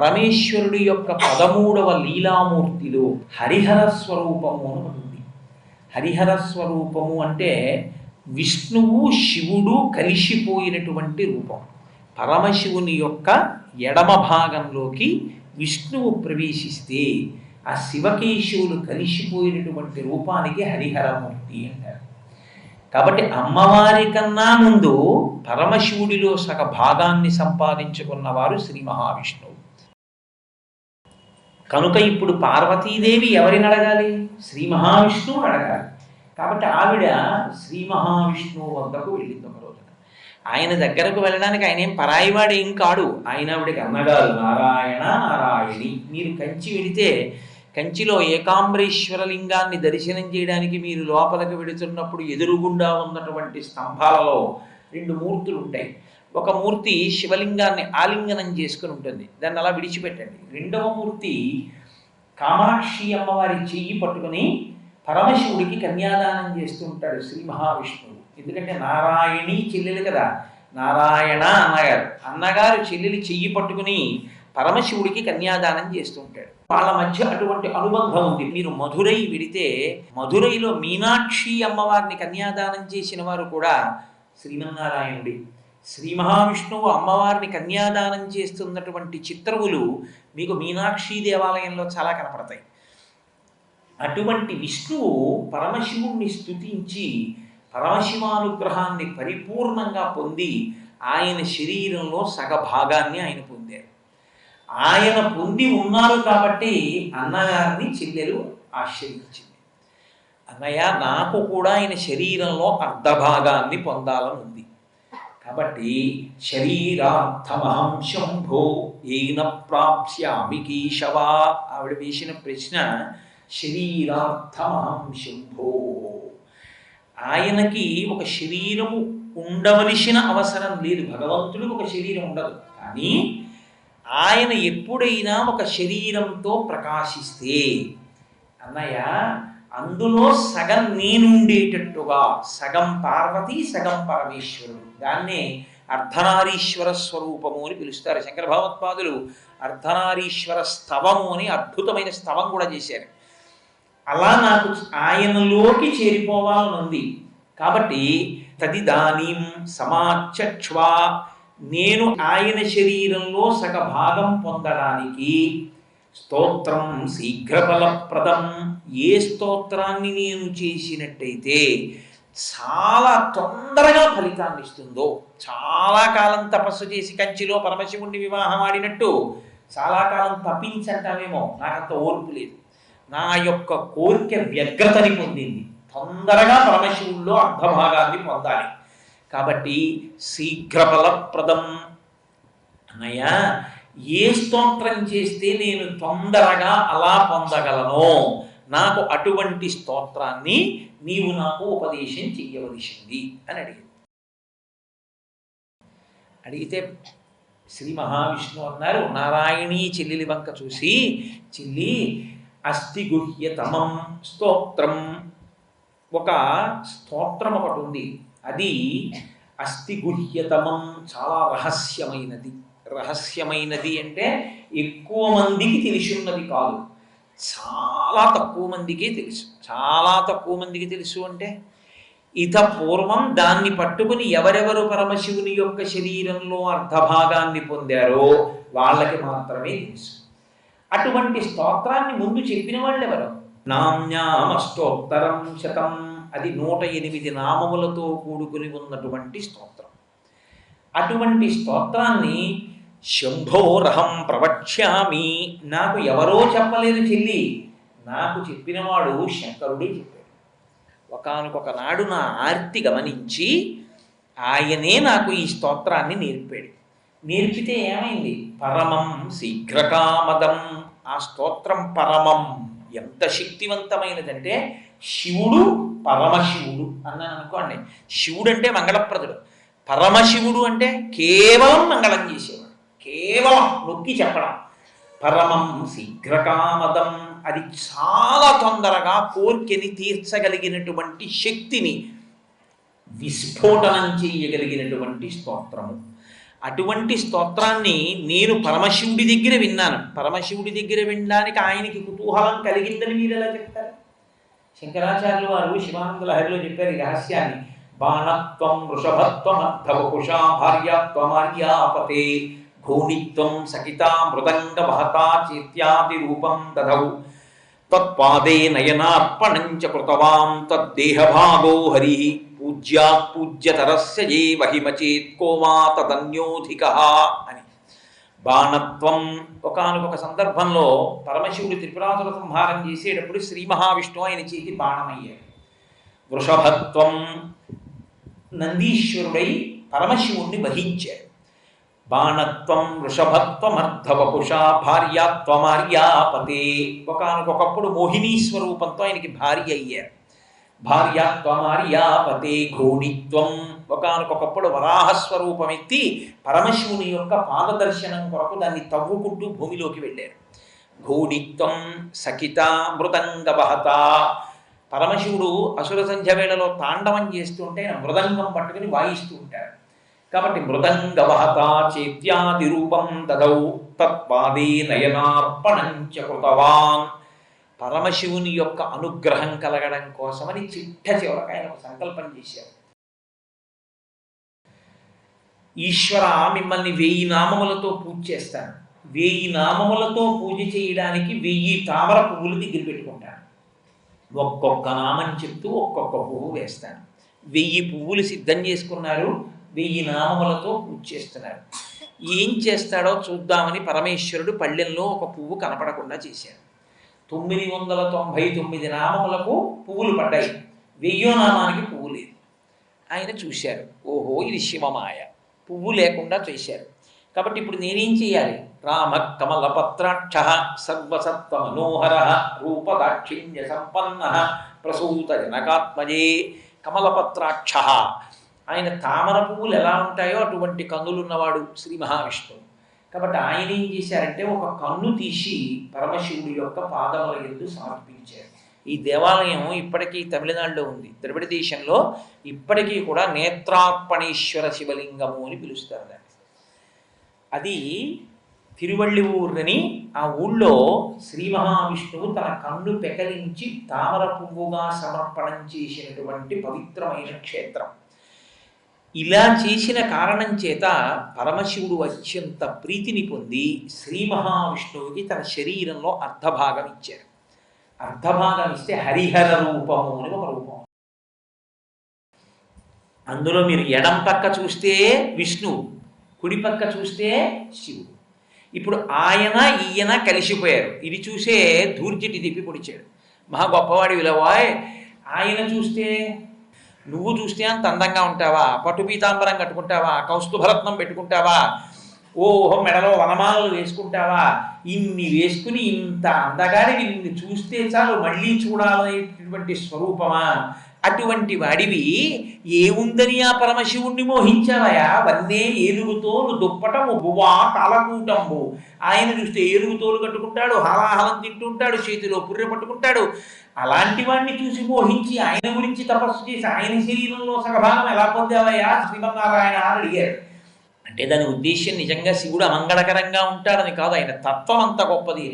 పరమేశ్వరుడి యొక్క పదమూడవ లీలామూర్తిలో హరిహర స్వరూపము అని ఉంది. హరిహర స్వరూపము అంటే విష్ణువు శివుడు కలిసిపోయినటువంటి రూపం. పరమశివుని యొక్క ఎడమ భాగంలోకి విష్ణువు ప్రవేశిస్తే ఆ శివకేశవులు కలిసిపోయినటువంటి రూపానికి హరిహరమూర్తి అంటారు. కాబట్టి అమ్మవారి కన్నా ముందు పరమశివుడిలో సగ భాగాన్ని సంపాదించుకున్నవారు శ్రీ మహావిష్ణువు. కనుక ఇప్పుడు పార్వతీదేవి ఎవరిని అడగాలి? శ్రీ మహావిష్ణువు అడగాలి. కాబట్టి ఆవిడ శ్రీ మహావిష్ణువు వద్దకు వెళ్ళింది ఒకరోజు ఆయన దగ్గరకు వెళ్ళడానికి ఆయన ఏం పరాయివాడు ఏం కాడు. ఆయన ఆవిడకి అన్నగారు నారాయణ నారాయణి మీరు కంచి వెళితే కంచిలో ఏకాంబరేశ్వర లింగాన్ని దర్శనం చేయడానికి మీరు లోపలికి వెళుతున్నప్పుడు ఎదురుగుండా ఉన్నటువంటి స్తంభాలలో రెండు మూర్తులు ఉంటాయి ఒక మూర్తి శివలింగాన్ని ఆలింగనం చేసుకుని ఉంటుంది. దాన్ని అలా విడిచిపెట్టండి. రెండవ మూర్తి కామాక్షి అమ్మవారి చెయ్యి పట్టుకుని పరమశివుడికి కన్యాదానం చేస్తూ ఉంటాడు శ్రీ మహావిష్ణువు. ఎందుకంటే నారాయణి చెల్లెలు కదా. నారాయణ అన్నగారు. అన్నగారు చెల్లెలు చెయ్యి పట్టుకుని పరమశివుడికి కన్యాదానం చేస్తూ ఉంటాడు. వాళ్ళ మధ్య అటువంటి అనుబంధం ఉంది. మీరు మధురై విడితే మధురైలో మీనాక్షి అమ్మవారిని కన్యాదానం చేసిన వారు కూడా శ్రీమన్నారాయణుడి. శ్రీ మహావిష్ణువు అమ్మవారిని కన్యాదానం చేస్తున్నటువంటి చిత్రములు మీకు మీనాక్షి దేవాలయంలో చాలా కనపడతాయి. అటువంటి విష్ణువు పరమశివుణ్ణి స్తుతించి పరమశివానుగ్రహాన్ని పరిపూర్ణంగా పొంది ఆయన శరీరంలో సగభాగాన్ని ఆయన పొందారు. ఆయన పొంది ఉన్నారు కాబట్టి అన్నగారిని చెల్లెలు ఆశ్రయించింది. అన్నయ్య నాకు కూడా ఆయన శరీరంలో అర్ధభాగాన్ని పొందాలని ఉంది. కాబట్టి శరీరార్థమహం శంభో ఏన ప్రాప్స్యామి కీశవా. ఆవిడ వేసిన ప్రశ్న శరీరార్థమహం శంభో ఆయనకి ఒక శరీరము ఉండవలసిన అవసరం లేదు. భగవంతుడికి ఒక శరీరం ఉండదు. కానీ ఆయన ఎప్పుడైనా ఒక శరీరంతో ప్రకాశిస్తే అన్నయ్య అందులో సగం నేనుండేటట్టుగా సగం పార్వతి సగం పరమేశ్వరుడు. దాన్నే అర్ధనారీశ్వర స్వరూపము అని పిలుస్తారు. శంకర భగవత్పాదులు అర్ధనారీశ్వర స్తవము అని అద్భుతమైన స్తవం కూడా చేశారు. అలా నాకు ఆయనలోకి చేరిపోవాలనుంది. కాబట్టి తదిదానీం సమాచక్ష్వా నేను ఆయన శరీరంలో సగ భాగం పొందడానికి స్తోత్రం శీఘ్రఫలప్రదం. ఏ స్తోత్రాన్ని నేను చేసినట్టయితే చాలా తొందరగా ఫలితాన్ని ఇస్తుందో చాలా కాలం తపస్సు చేసి కంచిలో పరమశివుణ్ణి వివాహం ఆడినట్టు చాలా కాలం తప్పించంటామేమో నాకంత ఓర్పు లేదు. నా యొక్క కోరిక వ్యగ్రతని పొందింది. తొందరగా పరమశివుల్లో అర్ధభాగాన్ని పొందాలి. కాబట్టి శీఘ్రఫలప్రదం. అన్నయ్య ఏ స్తోత్రం చేస్తే నేను తొందరగా అలా పొందగలను? నాకు అటువంటి స్తోత్రాన్ని నీవు నాకు ఉపదేశం చెయ్యవలసింది అని అడిగింది. అడిగితే శ్రీ మహావిష్ణు అన్నారు నారాయణీ చెల్లెలి వంక చూసి చెల్లి అస్థిగుహ్యతమం స్తోత్రం. ఒక స్తోత్రం ఒకటి ఉంది. అది అస్థిగుహ్యతమం చాలా రహస్యమైనది. రహస్యమైనది అంటే ఎక్కువ మందికి తెలిసి ఉన్నది కాదు. చాలా తక్కువ మందికే తెలుసు. చాలా తక్కువ మందికి తెలుసు అంటే ఇత పూర్వం దాన్ని పట్టుకుని ఎవరెవరు పరమశివుని యొక్క శరీరంలో అర్ధభాగాన్ని పొందారో వాళ్ళకి మాత్రమే తెలుసు. అటువంటి స్తోత్రాన్ని ముందు చెప్పిన వాళ్ళు ఎవరు నామ్యామష్టోత్తరం శతం. అది నూట ఎనిమిది నామములతో కూడుకుని ఉన్నటువంటి స్తోత్రం. అటువంటి స్తోత్రాన్ని శంభోరహం ప్రవక్ష్యామి. నాకు ఎవరో చెప్పలేదు చెల్లి. నాకు చెప్పినవాడు శంకరుడే చెప్పాడు. ఒకనకొక నాడు నా ఆర్తి గమనించి ఆయనే నాకు ఈ స్తోత్రాన్ని నేర్పాడు. నేర్పితే ఏమైంది? పరమం శీఘ్రకామదం. ఆ స్తోత్రం పరమం. ఎంత శక్తివంతమైనదంటే శివుడు పరమశివుడు అన్నాను అనుకోండి. శివుడు అంటే మంగళప్రదుడు. పరమశివుడు అంటే కేవలం మంగళం చేసేవాడు కేవలం నొక్కి చెప్పడం. పరమం శీఘ్రకామదం. అది చాలా తొందరగా కోర్కెని తీర్చగలిగినటువంటి శక్తిని విస్ఫోటనం చేయగలిగినటువంటి స్తోత్రము. అటువంటి స్తోత్రాన్ని నేను పరమశివుడి దగ్గర విన్నాను. పరమశివుడి దగ్గర వినడానికి ఆయనకి కుతూహలం కలిగిందని మీరు ఎలా చెప్తారు? శంకరాచార్యులు వారు శివానంద లహరిలో చెప్పారు ఈ రహస్యాన్ని. బాణత్వం వృషభత్వం అర్ధవకుషా భార్యాత్వమార్యాపతే ఘోణిత్వం సకితా మృదంగ మహతా చేత్యాది రూపం దధౌ తత్పాదే నయనార్పణం చ కృతవాం తద్దేహభాగో హరి పూజ్యాత్ పూజ్యతరస్య ఏ వహిమచేత్ కోమా తదన్యోధిక అని। బాణత్వం ఒకనొక సందర్భంలో పరమశివుడు త్రిపురాసుర సంహారం చేసేటప్పుడు శ్రీ మహావిష్ణువు ఆయన చేతి బాణమయ్యాడు. వృషభత్వం నందీశ్వరుడై పరమశివుణ్ణి వహించాడు. బాణత్వం వృషభత్వమర్ధవపుషా భార్యాత్వమార్యాపతి ఒకనకొకప్పుడు మోహినీ స్వరూపంతో ఆయనకి భార్య అయ్యారు. భార్యాత్వమార్యాపతి ఘోణిత్వం. ఒకనకొకప్పుడు వరాహ స్వరూపం ఎత్తి పరమశివుని యొక్క పాదదర్శనం కొరకు దాన్ని తవ్వుకుంటూ భూమిలోకి వెళ్ళారు. ఘోణిత్వం సఖిత మృదంగవహత. పరమశివుడు అసుర సంధ్య వేళలో తాండవం చేస్తుంటే ఆయన మృదంగం పట్టుకుని వాయిస్తూ ఉంటారు. కాబట్టి మృదంగవహత చేత్యాది రూపం దదౌ తత్పాదే నయనార్పణం కృతవాన్. పరమశివుని యొక్క అనుగ్రహం కలగడం కోసమని చిట్ట చివరకు ఆయన ఒక సంకల్పం చేశారు ఈశ్వర మిమ్మల్ని వెయ్యి నామములతో పూజ చేస్తాను. వెయ్యి నామములతో పూజ చేయడానికి వెయ్యి తామర పువ్వులు దగ్గర పెట్టుకుంటాను. ఒక్కొక్క నామం చెప్తూ ఒక్కొక్క పువ్వు వేస్తాను. వెయ్యి పువ్వులు సిద్ధం చేసుకున్నారు. వెయ్యి నామములతో పూజ చేస్తున్నారు. ఏం చేస్తాడో చూద్దామని పరమేశ్వరుడు పళ్ళెంలో ఒక పువ్వు కనపడకుండా చేశాడు. తొమ్మిది వందల తొంభై తొమ్మిది నామములకు పువ్వులు పడ్డాయి. వెయ్యో నామానికి పువ్వు లేదు. ఆయన చూశారు. ఓహో ఇది శివమాయ. పువ్వు లేకుండా చేశారు. కాబట్టి ఇప్పుడు నేనేం చేయాలి? రామ కమలపత్రాక్ష సర్వసత్వ మనోహర రూపదాక్షిణ్య సంపన్న ప్రసూత జనకాత్మజే కమలపత్రాక్ష ఆయన తామర పువ్వులు ఎలా ఉంటాయో అటువంటి కన్నులు ఉన్నవాడు శ్రీ మహావిష్ణువు. కాబట్టి ఆయన ఏం చేశారంటే ఒక కన్ను తీసి పరమశివుడి యొక్క పాదముల ఎందు సమర్పించారు. ఈ దేవాలయం ఇప్పటికీ తమిళనాడులో ఉంది. ద్రవిడ దేశంలో ఇప్పటికీ కూడా నేత్రార్పణేశ్వర శివలింగము అని పిలుస్తారు దాన్ని. అది తిరువళ్ళిఊరని ఆ ఊళ్ళో శ్రీ మహావిష్ణువు తన కన్ను పెకలించి తామర పువ్వుగా సమర్పణం చేసినటువంటి పవిత్రమైన క్షేత్రం. ఇలా చేసిన కారణం చేత పరమశివుడు అత్యంత ప్రీతిని పొంది శ్రీ మహావిష్ణువుకి తన శరీరంలో అర్ధభాగం ఇచ్చారు అర్ధభాగం ఇస్తే హరిహర రూపము అని ఒక రూపం. అందులో మీరు ఎడం పక్క చూస్తే విష్ణువు కుడి పక్క చూస్తే శివుడు. ఇప్పుడు ఆయన ఈయన కలిసిపోయారు. ఇది చూసే ధూర్జటి తిప్పి పొడిచాడు. మహా గొప్పవాడి విలవాయ్ ఆయన చూస్తే నువ్వు చూస్తే అంత అందంగా ఉంటావా? పట్టు పీతాంబరం కట్టుకుంటావా? కౌస్తుభరత్నం పెట్టుకుంటావా? ఓహో మెడలో వనమాలలు వేసుకుంటావా? ఇన్ని వేసుకుని ఇంత అందగాడివి నిన్ను చూస్తే చాలు మళ్ళీ చూడాలనేటువంటి స్వరూపమా? అటువంటి వాడివి ఏముందని ఆ పరమశివుణ్ణి మోహించావయా వన్నే ఏలుగుతోలు దుప్పటము బువా కాలకూటంబు ఆయన చూస్తే ఏలుగుతోలు కట్టుకుంటాడు హలాహలం తింటుంటాడు చేతిలో పుర్రె పట్టుకుంటాడు. అలాంటి వాడిని చూసి మోహించి ఆయన గురించి తపస్సు చేసి ఆయన శరీరంలో సగభాగం ఎలా పొందావయ్యా? శ్రీమన్నారాయణ అని అడిగారు అంటే దాని ఉద్దేశ్యం నిజంగా శివుడు అమంగళకరంగా ఉంటాడని కాదు ఆయన తత్వం అంత గొప్పది.